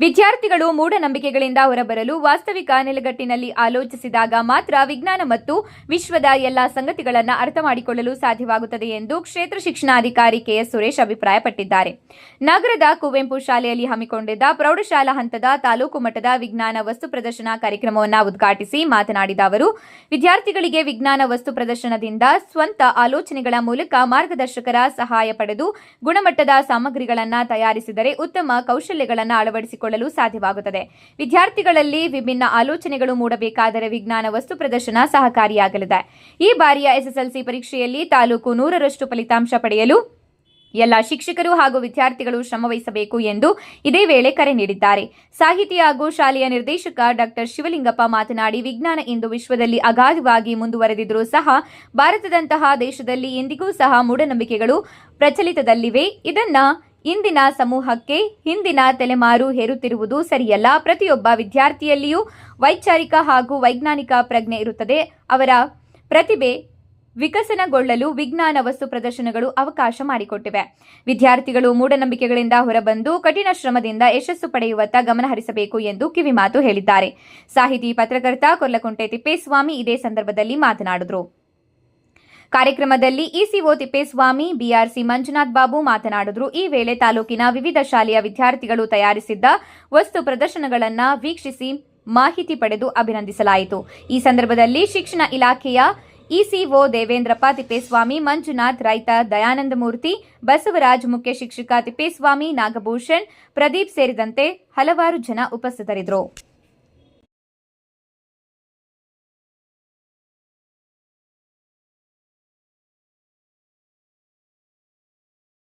ವಿದ್ಯಾರ್ಥಿಗಳು ಮೂಢನಂಬಿಕೆಗಳಿಂದ ಹೊರಬರಲು ವಾಸ್ತವಿಕ ನೆಲೆಗಟ್ಟಿನಲ್ಲಿ ಆಲೋಚಿಸಿದಾಗ ಮಾತ್ರ ವಿಜ್ಞಾನ ಮತ್ತು ವಿಶ್ವದ ಎಲ್ಲಾ ಸಂಗತಿಗಳನ್ನು ಅರ್ಥ ಮಾಡಿಕೊಳ್ಳಲು ಸಾಧ್ಯವಾಗುತ್ತದೆ ಎಂದು ಕ್ಷೇತ್ರ ಶಿಕ್ಷಣಾಧಿಕಾರಿ ಕೆಎಸ್ ಸುರೇಶ್ ಅಭಿಪ್ರಾಯಪಟ್ಟಿದ್ದಾರೆ. ನಗರದ ಕುವೆಂಪು ಶಾಲೆಯಲ್ಲಿ ಹಮ್ಮಿಕೊಂಡಿದ್ದ ಪ್ರೌಢಶಾಲಾ ಹಂತದ ತಾಲೂಕು ಮಟ್ಟದ ವಿಜ್ಞಾನ ವಸ್ತು ಪ್ರದರ್ಶನ ಕಾರ್ಯಕ್ರಮವನ್ನು ಉದ್ಘಾಟಿಸಿ ಮಾತನಾಡಿದ ಅವರು, ವಿದ್ಯಾರ್ಥಿಗಳಿಗೆ ವಿಜ್ಞಾನ ವಸ್ತು ಪ್ರದರ್ಶನದಿಂದ ಸ್ವಂತ ಆಲೋಚನೆಗಳ ಮೂಲಕ ಮಾರ್ಗದರ್ಶಕರ ಸಹಾಯ ಪಡೆದು ಗುಣಮಟ್ಟದ ಸಾಮಗ್ರಿಗಳನ್ನು ತಯಾರಿಸಿದರೆ ಉತ್ತಮ ಕೌಶಲ್ಯಗಳನ್ನು ಅಳವಡಿಸಿಕೊಳ್ಳಲು ಸಾಧ್ಯವಾಗುತ್ತದೆ. ವಿದ್ಯಾರ್ಥಿಗಳಲ್ಲಿ ವಿಭಿನ್ನ ಆಲೋಚನೆಗಳು ಮೂಡಬೇಕಾದರೆ ವಿಜ್ಞಾನ ವಸ್ತು ಪ್ರದರ್ಶನ ಸಹಕಾರಿಯಾಗಲಿದೆ. ಈ ಬಾರಿಯ ಎಸ್ಎಸ್ಎಲ್ಸಿ ಪರೀಕ್ಷೆಯಲ್ಲಿ ತಾಲೂಕು ನೂರರಷ್ಟು ಫಲಿತಾಂಶ ಪಡೆಯಲು ಎಲ್ಲ ಶಿಕ್ಷಕರು ಹಾಗೂ ವಿದ್ಯಾರ್ಥಿಗಳು ಶ್ರಮವಹಿಸಬೇಕು ಎಂದು ಇದೇ ವೇಳೆ ಕರೆ ನೀಡಿದ್ದಾರೆ. ಸಾಹಿತಿ ಹಾಗೂ ಶಾಲೆಯ ನಿರ್ದೇಶಕ ಡಾಕ್ಟರ್ ಶಿವಲಿಂಗಪ್ಪ ಮಾತನಾಡಿ, ವಿಜ್ಞಾನ ಇಂದು ವಿಶ್ವದಲ್ಲಿ ಅಗಾಧವಾಗಿ ಮುಂದುವರೆದಿದ್ದರೂ ಸಹ ಭಾರತದಂತಹ ದೇಶದಲ್ಲಿ ಇಂದಿಗೂ ಸಹ ಮೂಢನಂಬಿಕೆಗಳು ಪ್ರಚಲಿತದಲ್ಲಿವೆ. ಇದನ್ನ ಇಂದಿನ ಸಮೂಹಕ್ಕೆ ಹಿಂದಿನ ತಲೆಮಾರು ಹೇರುತ್ತಿರುವುದು ಸರಿಯಲ್ಲ. ಪ್ರತಿಯೊಬ್ಬ ವಿದ್ಯಾರ್ಥಿಯಲ್ಲಿಯೂ ವೈಚಾರಿಕ ಹಾಗೂ ವೈಜ್ಞಾನಿಕ ಪ್ರಜ್ಞೆ ಇರುತ್ತದೆ. ಅವರ ಪ್ರತಿಭೆ ವಿಕಸನಗೊಳ್ಳಲು ವಿಜ್ಞಾನ ವಸ್ತು ಪ್ರದರ್ಶನಗಳು ಅವಕಾಶ ಮಾಡಿಕೊಟ್ಟಿವೆ. ವಿದ್ಯಾರ್ಥಿಗಳು ಮೂಢನಂಬಿಕೆಗಳಿಂದ ಹೊರಬಂದು ಕಠಿಣ ಶ್ರಮದಿಂದ ಯಶಸ್ಸು ಪಡೆಯುವತ್ತ ಗಮನ ಹರಿಸಬೇಕು ಎಂದು ಕಿವಿಮಾತು ಹೇಳಿದ್ದಾರೆ. ಸಾಹಿತಿ, ಪತ್ರಕರ್ತ ಕೊರ್ಲಕುಂಟೆ ತಿಪ್ಪೇಸ್ವಾಮಿ ಇದೇ ಸಂದರ್ಭದಲ್ಲಿ ಮಾತನಾಡಿದರು. ಕಾರ್ಯಕ್ರಮದಲ್ಲಿ ಇಸಿಒ ತಿಪ್ಪೇಸ್ವಾಮಿ, ಬಿಆರ್ಸಿ ಮಂಜುನಾಥ್ ಬಾಬು ಮಾತನಾಡಿದ್ರು. ಈ ವೇಳೆ ತಾಲೂಕಿನ ವಿವಿಧ ಶಾಲೆಯ ವಿದ್ಯಾರ್ಥಿಗಳು ತಯಾರಿಸಿದ್ದ ವಸ್ತು ಪ್ರದರ್ಶನಗಳನ್ನು ವೀಕ್ಷಿಸಿ ಮಾಹಿತಿ ಪಡೆದು ಅಭಿನಂದಿಸಲಾಯಿತು. ಈ ಸಂದರ್ಭದಲ್ಲಿ ಶಿಕ್ಷಣ ಇಲಾಖೆಯ ಇಸಿಒ ದೇವೇಂದ್ರಪ್ಪ ತಿಪ್ಪೇಸ್ವಾಮಿ, ಮಂಜುನಾಥ್ ರೈತ ದಯಾನಂದಮೂರ್ತಿ ಬಸವರಾಜ್ ಮುಖ್ಯ ಶಿಕ್ಷಕ ತಿಪ್ಪೇಸ್ವಾಮಿ, ನಾಗಭೂಷಣ್, ಪ್ರದೀಪ್ ಸೇರಿದಂತೆ ಹಲವಾರು ಜನ ಉಪಸ್ಥಿತರಿದ್ದರು.